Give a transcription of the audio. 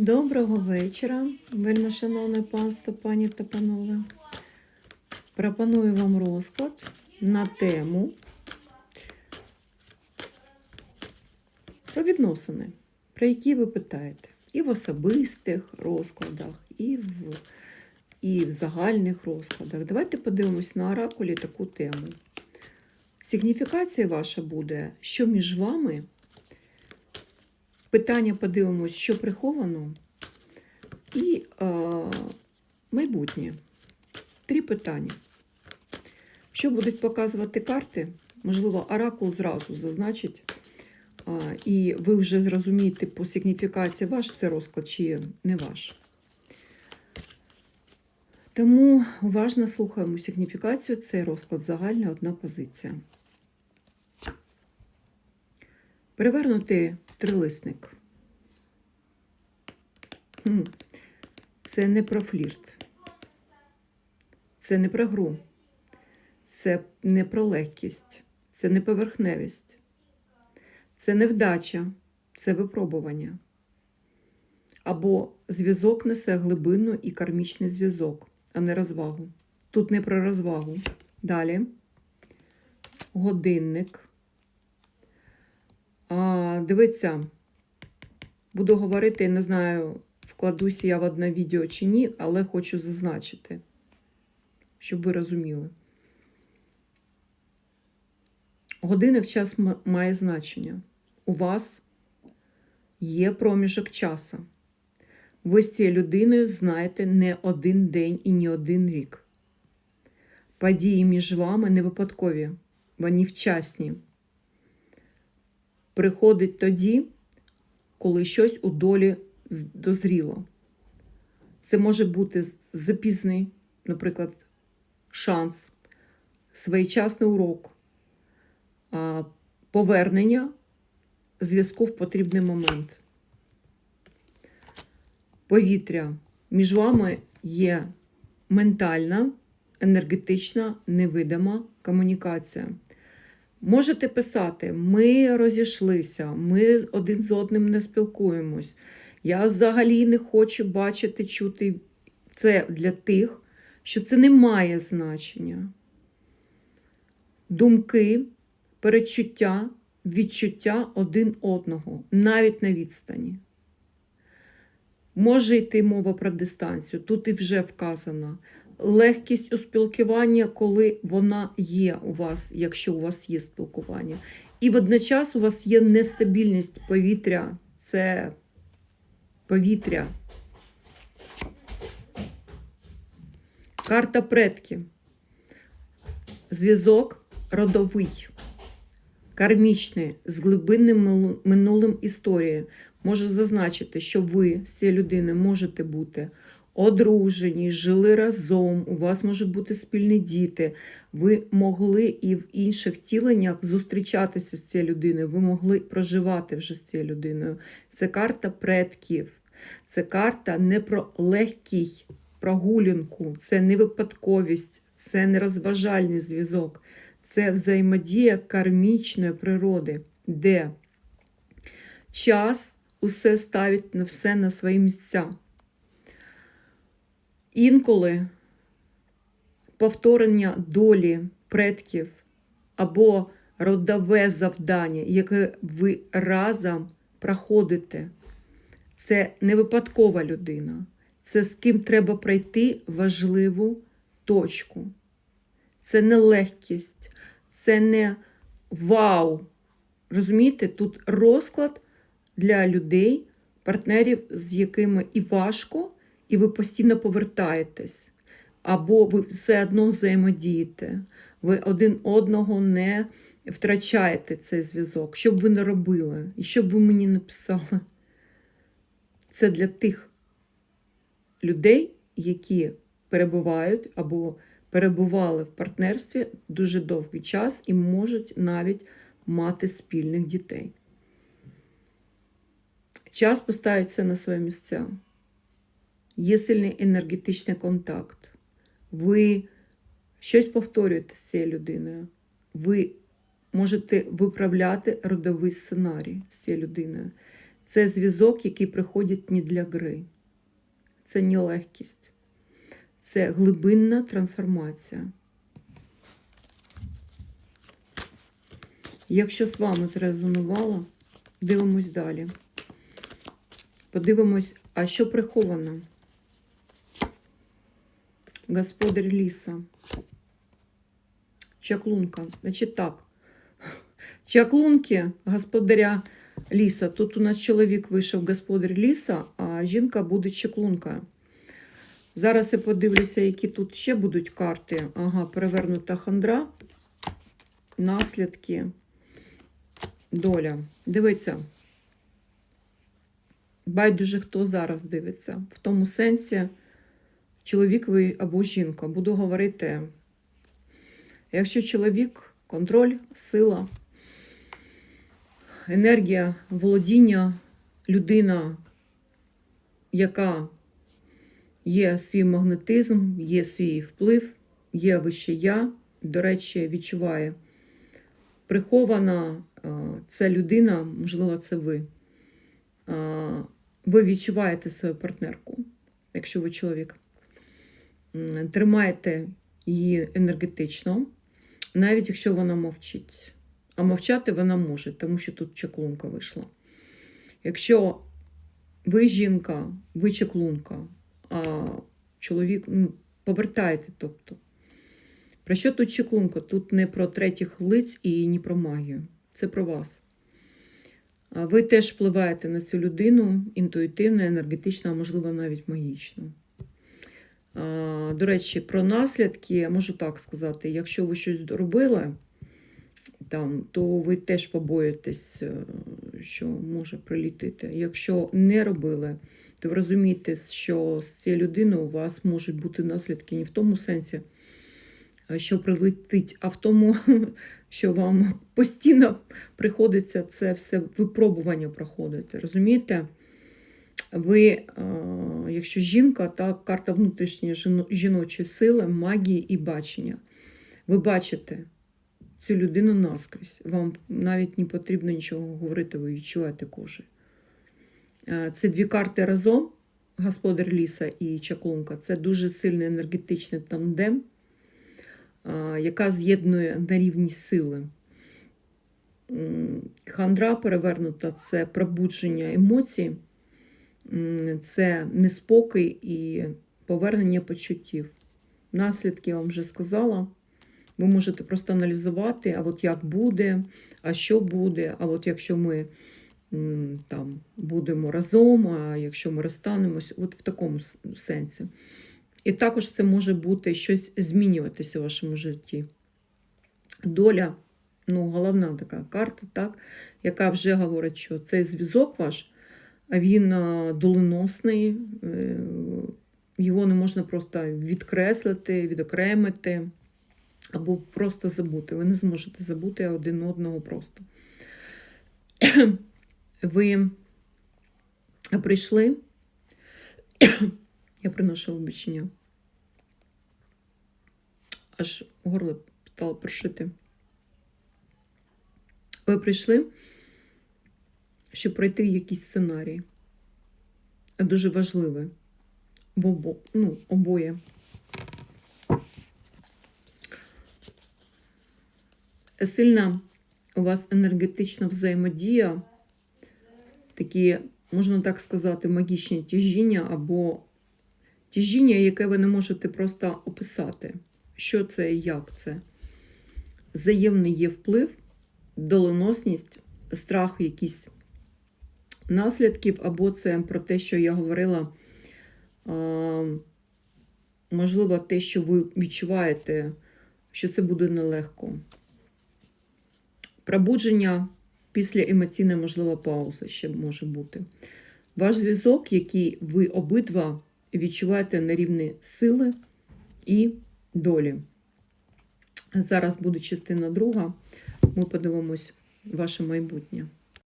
Доброго вечора, вельми шановне панство, пані та панове. Пропоную вам розклад на тему про відносини, про які ви питаєте. І в особистих розкладах, і в, і в загальних розкладах. Давайте подивимось на оракулі таку тему. Сигніфікація ваша буде, що між вами. Питання подивимось, що приховано. І е, майбутнє. Три питання. Що будуть показувати карти? Можливо, оракул зразу зазначить. Е, і ви вже зрозумієте по сигніфікації, ваш це розклад чи не ваш. Тому уважно слухаємо сигніфікацію. Це розклад загальна одна позиція. Перевернути трилисник. Це не про флірт. Це не про гру. Це не про легкість. Це не поверхневість. Це не вдача, це випробування. Або зв'язок несе глибину і кармічний зв'язок, а не розвагу. Тут не про розвагу. Далі. Годинник. А, Дивіться, буду говорити, не знаю, вкладуся я в одне відео чи ні, але хочу зазначити, щоб ви розуміли. Годинник час має значення. У вас є проміжок часу. Ви з цією людиною знаєте не один день і не один рік. Події між вами не випадкові, вони вчасні приходить тоді, коли щось у долі дозріло. Це може бути запізний, наприклад, шанс, своєчасний урок, повернення зв'язку в потрібний момент. Повітря. Між вами є ментальна, енергетична, невидима комунікація. Можете писати, ми розійшлися, ми один з одним не спілкуємось. Я взагалі не хочу бачити, чути це для тих, що це не має значення. Думки, передчуття, відчуття один одного, навіть на відстані. Може йти мова про дистанцію, тут і вже вказано. Легкість у спілкуванні, коли вона є у вас, якщо у вас є спілкування. І водночас у вас є нестабільність повітря, це повітря. Карта предки. Зв'язок родовий, кармічний, з глибинним минулим історії. Можу зазначити, що ви з цією людиною можете бути одружені, жили разом, у вас можуть бути спільні діти. Ви могли і в інших тіленнях зустрічатися з цією людиною, ви могли проживати вже з цією людиною. Це карта предків. Це карта не про легкий прогулянку, це не випадковість, це не розважальний зв'язок, це взаємодія кармічної природи, де час усе ставить на все на свої місця. Інколи повторення долі предків або родове завдання, яке ви разом проходите, це не випадкова людина. Це з ким треба пройти важливу точку. Це не легкість, це не вау. Розумієте, тут розклад для людей, партнерів, з якими і важко, і ви постійно повертаєтесь. Або ви все одно взаємодієте. Ви один одного не втрачаєте цей зв'язок. Що б ви не робили, і що б ви мені не писали. Це для тих людей, які перебувають або перебували в партнерстві дуже довгий час і можуть навіть мати спільних дітей. Час поставить це на свої місця. Є сильний енергетичний контакт. Ви щось повторюєте з цією людиною. Ви можете виправляти родовий сценарій з цією людиною. Це зв'язок, який приходить не для гри. Це не легкість. Це глибинна трансформація. Якщо з вами зрезонувало, дивимось далі. Подивимось, а що приховано? Господар ліса. Чаклунка. Значить так. Чаклунки господаря ліса. Тут у нас чоловік вийшов господар ліса, а жінка буде чаклункою. Зараз я подивлюся, які тут ще будуть карти. Ага, перевернута хандра. Наслідки. Доля. Дивіться. Байдуже, хто зараз дивиться. В тому сенсі, чоловік ви або жінка. Буду говорити, якщо чоловік, контроль, сила, енергія, володіння, людина, яка є свій магнетизм, є свій вплив, є вище я, до речі, відчуває. Прихована е, це людина, можливо, це ви. Ви відчуваєте свою партнерку, якщо ви чоловік. Тримаєте її енергетично, навіть якщо вона мовчить. А мовчати вона може, тому що тут чаклунка вийшла. Якщо ви жінка, ви чаклунка, а чоловік ну, повертаєте, тобто. Про що тут чеклунка? Тут не про третіх лиць і не про магію. Це про вас. Ви теж впливаєте на цю людину інтуїтивно, енергетично, а можливо навіть магічно. До речі, про наслідки я можу так сказати: якщо ви щось робили, там, то ви теж побоїтесь, е, що може прилітити. Якщо не робили, то ви розумієте, що з цією людиною у вас можуть бути наслідки не в тому сенсі, що прилетить, а в тому, що вам постійно приходиться це все випробування проходити. Розумієте? Ви, е, якщо жінка, так, карта внутрішньої жіночої сили, магії і бачення. Ви бачите цю людину наскрізь. Вам навіть не потрібно нічого говорити, ви відчуваєте кожею. Е, Це дві карти разом, господар ліса і чаклунка. Це дуже сильний енергетичний тандем, е, яка з'єднує на рівні сили. Хандра перевернута це пробудження емоцій, це неспокій і повернення почуттів. Наслідки я вам вже сказала. Ви можете просто аналізувати, а от як буде, а що буде, а от якщо ми там будемо разом, а якщо ми розстанемось, от в такому сенсі. І також це може бути щось змінюватися в вашому житті. Доля, ну, головна така карта, так, яка вже говорить, що цей зв'язок ваш, він доленосний, е, його не можна просто відкреслити, відокремити або просто забути. Ви не зможете забути один одного просто. Ви прийшли, я приношу обічення. Аж горло стало прошити. Ви прийшли, щоб пройти якийсь сценарій. Дуже важливий. В обо, ну, обоє. Сильна у вас енергетична взаємодія, такі, можна так сказати, магічні тяжіння або тяжіння, яке ви не можете просто описати. Що це і як це? Взаємний є вплив, доленосність, страх якісь наслідків, або це про те, що я говорила, можливо, те, що ви відчуваєте, що це буде нелегко. Пробудження після емоційної, можливо, паузи ще може бути. Ваш зв'язок, який ви обидва відчуваєте на рівні сили і долі. Зараз буде частина друга. Ми подивимось ваше майбутнє.